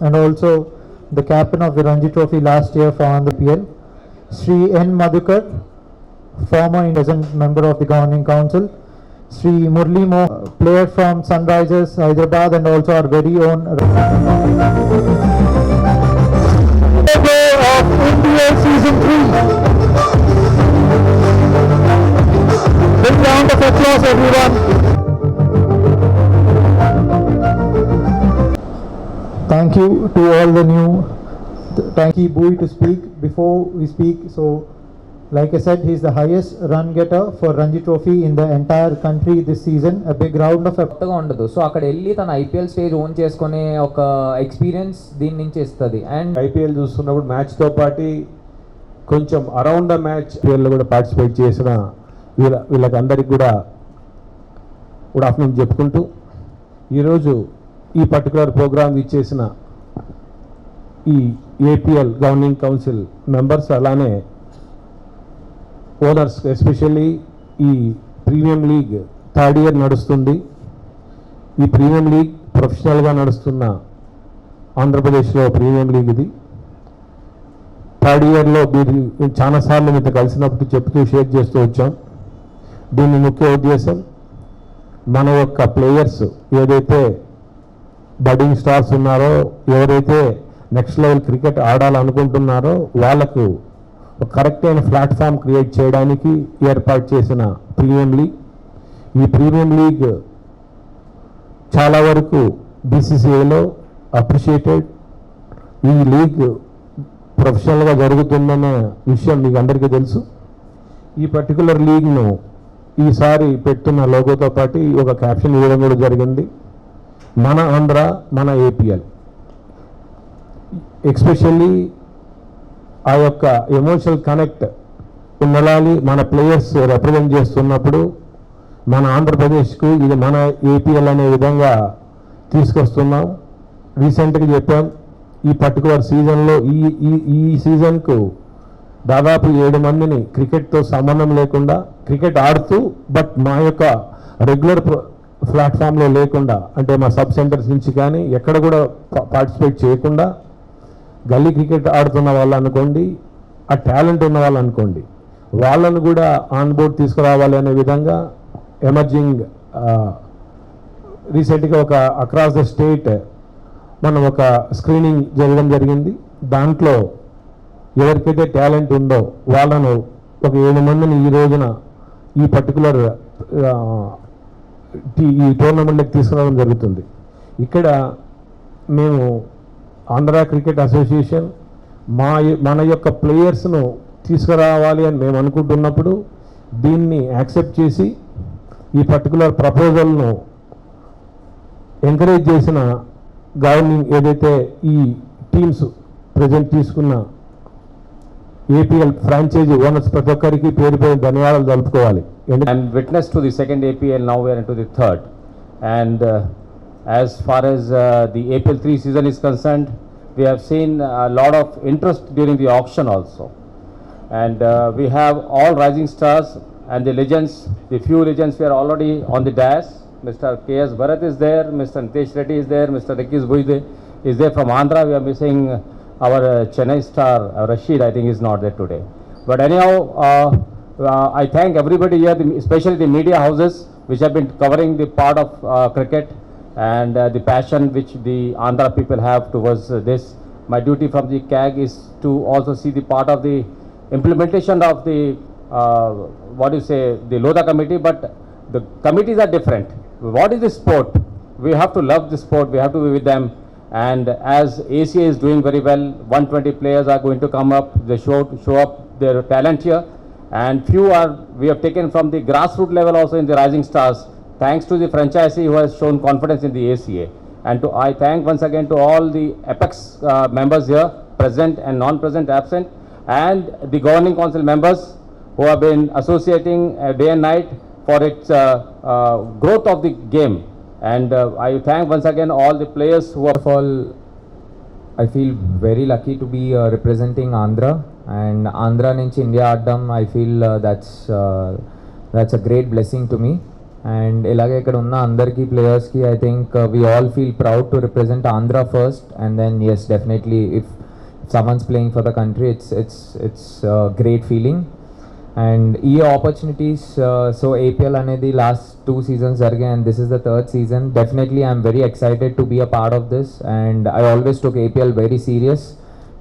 and also the captain of the Ranji Trophy last year for Andhra PL. Sri N. Madhukar, former and present member of the governing council. Sri Murli Mo, player from Sunrisers Hyderabad and also our very own of India Season 3. Big round of applause everyone. Thank you to all the new, thank you Bui to speak. Before we speak, so like I said, he's the highest run getter for Ranji Trophy in the entire country this season. A big round of applause. కొత్తగా ఉండదు so అక్కడ వెళ్ళి తన IPL stage own చేసుకునే ఒక experience దీని నుంచి ఇస్తుంది అండ్ ఐపీఎల్ చూస్తున్నప్పుడు మ్యాచ్తో పాటు కొంచెం అరౌండ్ ద మ్యాచ్ పేర్లు కూడా పార్టిసిపేట్ చేసిన వీళ్ళ వీళ్ళకి అందరికి కూడా గుడ్ ఆఫ్టర్నూన్ చెప్పుకుంటూ ఈరోజు ఈ పర్టికులర్ ప్రోగ్రామ్ ఇచ్చేసిన ఈ ఏపీఎల్ గవర్నింగ్ కౌన్సిల్ మెంబర్స్ అలానే ఓనర్స్ ఎస్పెషల్లీ ఈ ప్రీమియం లీగ్ థర్డ్ ఇయర్ నడుస్తుంది. ఈ ప్రీమియం లీగ్ ప్రొఫెషనల్గా నడుస్తున్న ఆంధ్రప్రదేశ్లో ప్రీమియం లీగ్ ఇది. థర్డ్ ఇయర్లో మీరు చాలాసార్లు మీతో కలిసినప్పుడు చెప్తూ షేర్ చేస్తూ వచ్చాం. దీని ముఖ్య ఉద్దేశం మన యొక్క ప్లేయర్స్ ఏదైతే బడ్డింగ్ స్టార్స్ ఉన్నారో ఎవరైతే నెక్స్ట్ లెవెల్ క్రికెట్ ఆడాలనుకుంటున్నారో వాళ్ళకు కరెక్ట్ అయిన ప్లాట్ఫామ్ క్రియేట్ చేయడానికి ఏర్పాటు చేసిన ప్రీమియం లీగ్ ఈ ప్రీమియం లీగ్ చాలా వరకు బీసీసీఐలో అప్రిషియేటెడ్ ఈ లీగ్ ప్రొఫెషనల్గా జరుగుతుందన్న విషయం మీకు అందరికీ తెలుసు. ఈ పర్టికులర్ లీగ్ను ఈసారి పెడుతున్న లోగోతో పాటు ఒక క్యాప్షన్ ఇవ్వడం కూడా జరిగింది. మన ఆంధ్ర మన ఏపీఎల్ ఎక్స్పెషల్లీ ఆ యొక్క ఎమోషనల్ కనెక్ట్ ఉండాలి మన ప్లేయర్స్ రిప్రజెంట్ చేస్తున్నప్పుడు మన ఆంధ్రప్రదేశ్కు ఇది మన ఏపీఎల్ అనే విధంగా తీసుకొస్తున్నాం. రీసెంట్గా చెప్పాం ఈ పర్టికులర్ సీజన్లో ఈ ఈ ఈ సీజన్కు దాదాపు ఏడు మందిని క్రికెట్తో సంబంధం లేకుండా క్రికెట్ ఆడుతూ బట్ మా యొక్క రెగ్యులర్ ప్లాట్ఫామ్లో లేకుండా అంటే మా సబ్ సెంటర్స్ నుంచి కానీ ఎక్కడ కూడా పార్టిసిపేట్ చేయకుండా గల్లీ క్రికెట్ ఆడుతున్న వాళ్ళు అనుకోండి ఆ టాలెంట్ ఉన్న వాళ్ళు అనుకోండి వాళ్ళను కూడా ఆన్ బోర్డ్ తీసుకురావాలి అనే విధంగా ఎమర్జింగ్ రీసెంట్గా ఒక అక్రాస్ ద స్టేట్ మనం ఒక స్క్రీనింగ్ జరగడం జరిగింది. దాంట్లో ఎవరికైతే టాలెంట్ ఉందో వాళ్ళను ఒక ఏడు మందిని ఈ రోజున ఈ పర్టికులర్ ఈ టోర్నమెంట్కి తీసుకురావడం జరుగుతుంది. ఇక్కడ మేము ఆంధ్ర క్రికెట్ అసోసియేషన్ మా మన యొక్క ప్లేయర్స్ను తీసుకురావాలి అని మేము అనుకుంటున్నప్పుడు దీన్ని యాక్సెప్ట్ చేసి ఈ పర్టికులర్ ప్రపోజల్ను ఎంకరేజ్ చేసిన గవర్నింగ్ ఏదైతే ఈ టీమ్స్ ప్రజెంట్ తీసుకున్న ఏపీఎల్ ఫ్రాంచైజీ ఓనర్స్ ప్రతి ఒక్కరికి పేరు పేరు ధన్యవాదాలు జరుపుకోవాలి I'm witness to the second APL, now we are into the third. And uh, as far as uh, the APL 3 season is concerned, we have seen a lot of interest during the auction also. And uh, we have all rising stars and the legends, the few legends we are already on the dais. Mr. K.S. Bharat is there, Mr. Nitesh Reddy is there, Mr. Rikish Buide is there from Andhra. We are missing our uh, Chennai star, uh, Rashid, I think is not there today. But anyhow, uh, uh, I thank everybody here, especially the media houses, which have been covering the part of uh, cricket and uh, the passion which the Andhra people have towards uh, this. My duty from the CAG is to also see the part of the implementation of the, uh, what do you say, the Lodha committee, but the committees are different. What is the sport? We have to love the sport, we have to be with them. And as ACA is doing very well, 120 players are going to come up, they show, show up their talent here. And few are, we have taken from the grassroots level also in the rising stars, thanks to the franchisee who has shown confidence in the ACA. And to, I thank once again to all the Apex uh, members here, present and non-present absent, and the governing council members who have been associating uh, day and night for its uh, uh, growth of the game. And uh, I thank once again all the players who are all, I feel very lucky to be uh, representing Andhra and Andhra నుంచి India ఆడడం I feel that's that's a great blessing to me and ఇలాగే ఇక్కడ ఉన్న అందరికీ ప్లేయర్స్కి I think we all feel proud to represent Andhra first and then yes definitely if someone's playing for the country it's it's it's a great feeling and ఈ opportunities so APL అనేది last two seasons జరిగాయి and this is the third season definitely I'm very excited to be a part of this and I always took APL very serious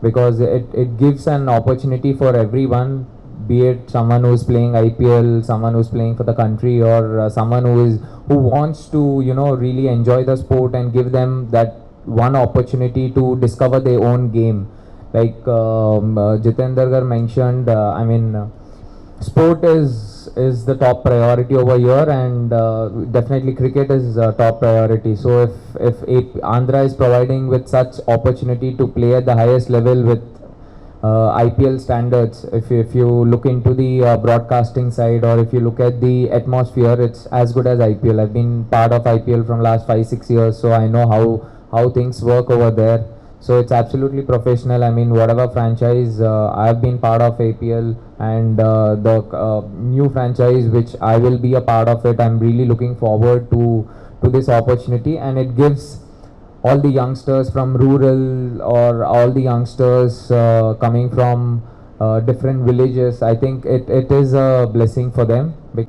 because it, it gives an opportunity for everyone be it someone who's playing IPL, someone who's playing for the country, or uh, someone who is who wants to you know really enjoy the sport and give them that one opportunity to discover their own game. Like um, uh, mentioned, uh, I mean, sport is is the top priority over here, and uh, definitely cricket is uh, top priority. So if if AP Andhra is providing with such opportunity to play at the highest level with uh, IPL standards, if you, if you look into the uh, broadcasting side or if you look at the atmosphere, it's as good as IPL. I've been part of IPL from last five six years, so I know how how things work over there. So it's absolutely professional. I mean, whatever franchise uh, I've been part of APL and uh, the uh, new franchise which I will be a part of it, I'm really looking forward to to this opportunity, and it gives all the youngsters from rural or all the youngsters uh, coming from uh, different villages. I think it, it is a blessing for them. bec-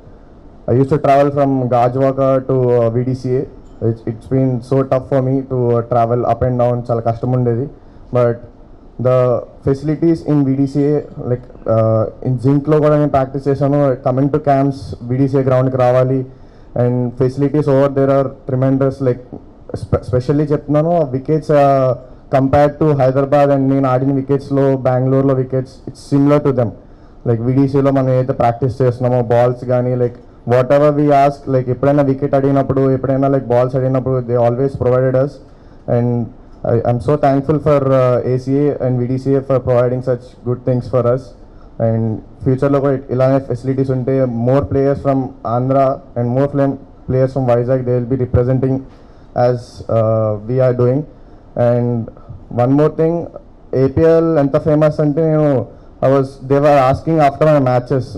I used to travel from Gajwaka to uh, VDCA. It's, it's been so tough for me to uh, travel up and down. చాలా కష్టం ఉండేది but the facilities in VDCA like in జింక్లో కూడా నేను practice చేశాను. Coming to camps VDCA గ్రౌండ్కి రావాలి. And facilities over there are tremendous like especially చెప్తున్నాను wickets compared to Hyderabad and నేను ఆడిన వికెట్స్లో బెంగళూరులో wickets it's similar to them like విడిసిలో మనం ఏదైతే ప్రాక్టీస్ చేస్తున్నామో బాల్స్ కానీ like whatever we ask like ఎప్పుడైనా వికెట్ అడిగినప్పుడు ఎప్పుడైనా లైక్ బాల్స్ అడిగినప్పుడు they always provided us and I'm so thankful for ACA and VDCA for providing such good things for us and ఫ్యూచర్లో కూడా ఇలానే ఫెసిలిటీస్ ఉంటే more players from Andhra and more flame players from Vizag they will be representing as we are doing and one more thing APL ఎంత famous అంటే నేను I was they were asking after my matches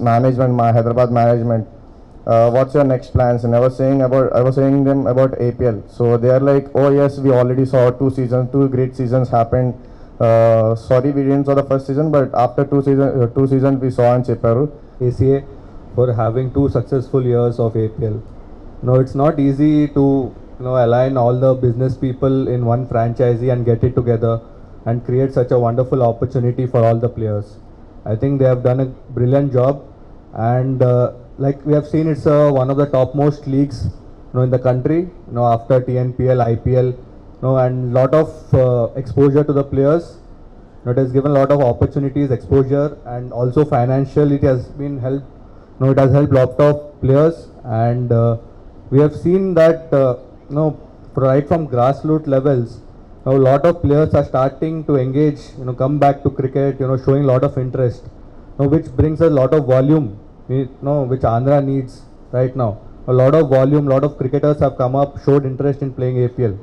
uh, what's your next plans? And i was saying about i was saying them about apl so they are like oh yes we already saw two seasons two great seasons happened uh, sorry we didn't saw the first season but after two season uh, two seasons we saw in Cheparu. aca for having two successful years of apl now it's not easy to you know align all the business people in one franchisee and get it together and create such a wonderful opportunity for all the players. I think they have done a brilliant job and uh, like we have seen, it's uh, one of the topmost leagues you know in the country. You know after TNPL, IPL, you know, and lot of uh, exposure to the players. You know, it has given a lot of opportunities, exposure, and also financial. It has been helped. You know, it has helped lot of players, and uh, we have seen that. Uh, you know, right from grassroots levels, now a lot of players are starting to engage. You know, come back to cricket. You know, showing a lot of interest. You know, which brings a lot of volume. You know, which Andhra needs right now. A lot of volume. lot of cricketers have come up, showed interest in playing APL.